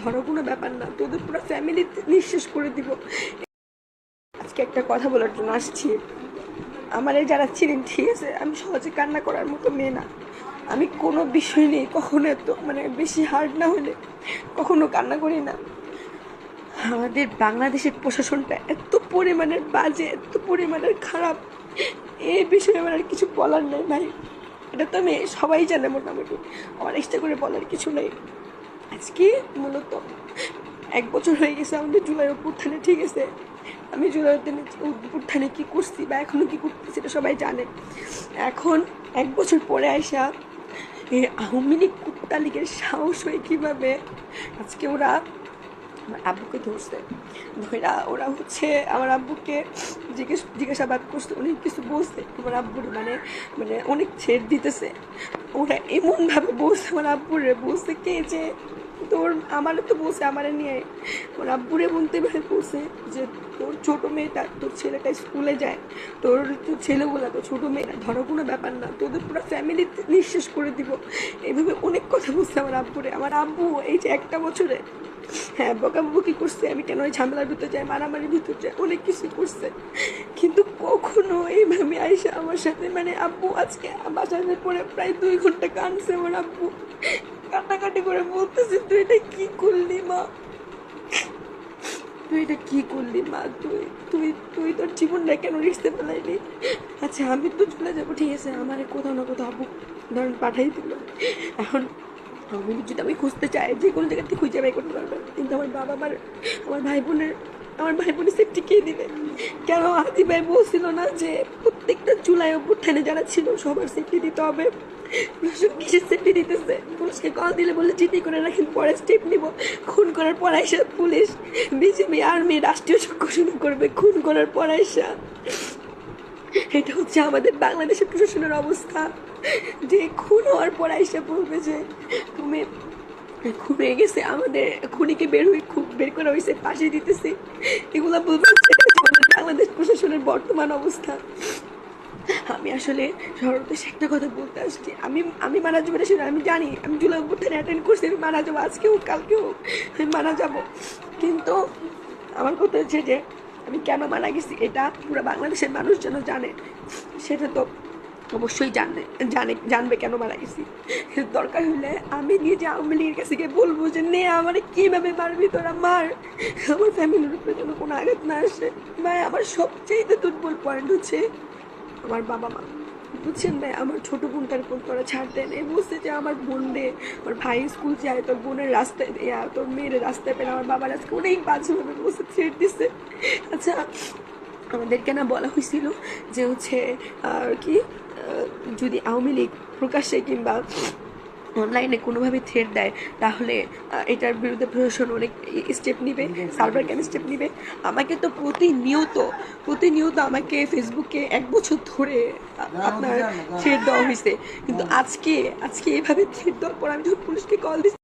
ধরো কোনো ব্যাপার না, তোদের পুরো ফ্যামিলি নিঃশেষ করে দিব। আজকে একটা কথা বলার জন্য আসছি। আমার যারা ছিলেন ঠিক আছে? আমি সহজে কান্না করার মতো মেয়ে না। আমি কোনো বিষয় নেই কখনো এত মানে বেশি হার্ড না হলে কখনো কান্না করি না। আমাদের বাংলাদেশের প্রশাসনটা এত পরিমাণের বাজে, এত পরিমাণের খারাপ। এই বিষয়ে আমার আর কিছু বলার নেই ভাই। এটা তো আমি সবাই জানে মোটামুটি। আমার এক্সট্রা করে বলার কিছু নেই। আজকে মূলত এক বছর হয়ে গেছে আমাদের জুলাই অভ্যুত্থানে ঠিক আছে? আমি জুলাই অভ্যুত্থানে কী করছি বা এখনও কী করতেছি সেটা সবাই জানে। এখন এক বছর পরে আসা এই আওয়ামী লীগ কুত্তা লীগের সাহস হয়ে কীভাবে আজকে ওরা আমার আব্বুকে ধরছে। ধরা ওরা হচ্ছে আমার আব্বুকে জিজ্ঞেস, জিজ্ঞাসাবাদ করছে, অনেক কিছু বলছে। আমার আব্বুর মানে মানে অনেক ছেড় দিতেছে। ওরা এমনভাবে বলছে, আমার আব্বুরে বলছে কে যে তোর আমারও তো বসে আমার নিয়ে ওর আব্বুরে বলতে পারে বসে যে তোর ছোটো মেয়েটা, তোর ছেলেটা স্কুলে যায়। তোর তোর ছেলেগুলো তো ছোটো মেয়েরা, ধরো কোনো ব্যাপার না, তোদের পুরো ফ্যামিলি নিঃশেষ করে দিব। এইভাবে অনেক কথা বলছে আমার আব্বুরে। আমার আব্বু এই যে একটা বছরে হ্যাঁ বকাবকি করছে, আমি কেন ওই ঝামেলার ভিতরে যাই, মারামারির ভিতর যাই, অনেক কিছু করছে। কিন্তু কখনো এইভাবে আইসা আমার সাথে মানে আব্বু আজকে বাসাতে পরে প্রায় দুই ঘণ্টা কানছে আমার আব্বু। কান্নাকাটি করে বলতেছে, তুই এটা কি করলি মা? তুই এটা কি করলি মা? তুই তুই তুই তোর জীবনটা কেন রিক্সতে ফেলাইলি? আচ্ছা আমি তো চলে যাব, ঠিক আছে, আমার কোথাও না কোথাও আব্বু ধরেন পাঠাই দিল। এখন আমি যদি আমি খুঁজতে চাই, যে কোনো জায়গা থেকে খুঁজে বাই করতে পারবে। কিন্তু আমার বাবা আমার আমার ভাই বোনের আমার ভাই বোনের সেফটি কে দিবে? কেন আদি ভাই বলছিল না যে প্রত্যেকটা চুলাই অভ্যুত্থানে যারা ছিল, সবার সেফটি দিতে হবে? কিসের সেফটি দিতেছে? পুলিশকে কল দিলে বলে চিঠি করে রাখেন, পরে স্টেপ নিব। খুন করার পর আইসা পুলিশ, বিজেপি আর্মি রাষ্ট্রীয় চক্র শুরু করবে, খুন করার পর আইসা। এটা হচ্ছে আমাদের বাংলাদেশের প্রশাসনের অবস্থা। যে খুন হওয়ার পর আইসা বলবে যে তুমি খুন হয়ে গেছে আমাদের খুনিকে বের হয়ে খুব বের করা হয়েছে পাশে দিতেছে। এগুলো বাংলাদেশ প্রশাসনের বর্তমান অবস্থা। আমি আসলে সর্বশেষ একটা কথা বলতে আসছি। আমি আমি মারা যাব না সেটা আমি জানি, আমি জুলাই অভ্যুত্থানে অ্যাটেন্ড করছি, আমি মারা যাব, আজকে আজকেও কালকেও আমি মারা যাব। কিন্তু আমার কথা হচ্ছে যে, আমি কেন মারা গেছি, এটা পুরো বাংলাদেশের মানুষ যেন জানে, সেটা তো অবশ্যই জানে জানে, জানবে কেন মারা গেছি। দরকার হলে আমি নিয়ে নিজে আওয়ামী লীগের কাছে গিয়ে বলব যে, নে, আমার কীভাবে মারবি তোরা? মার। আমার ফ্যামিলির উপরে যেন কোনো আঘাত না আসে। ভাই, আমার সবচেয়ে দুর্বল পয়েন্ট হচ্ছে আমার বাবা মা। বুঝছেন ভাই, আমার ছোট বোনটার তোরা ছাড় দেন এই বলছে যে, আমার বোন দে, আমার ভাই স্কুল যায়, তোর বোনের রাস্তায় তোর মেয়ের রাস্তায় পেলে, আমার বাবার আজকে অনেক বাজেভাবে বসে ছেড়ে দিচ্ছে আচ্ছা আমাদেরকে না বলা হয়েছিল যে হচ্ছে আর কি? যদি আওয়ামী লীগ প্রকাশ্যে কিংবা অনলাইনে কোনোভাবে থ্রেট দেয় তাহলে এটার বিরুদ্ধে প্রশাসন অনেক স্টেপ নিবে সার্ভার কেন স্টেপ নিবে। আমাকে তো প্রতিনিয়ত প্রতিনিয়ত আমাকে ফেসবুকে এক বছর ধরে আপনার থ্রেট দেওয়া হয়েছে কিন্তু আজকে আজকে এভাবে থ্রেট দেওয়ার পর আমি যখন পুলিশকে কল দিচ্ছি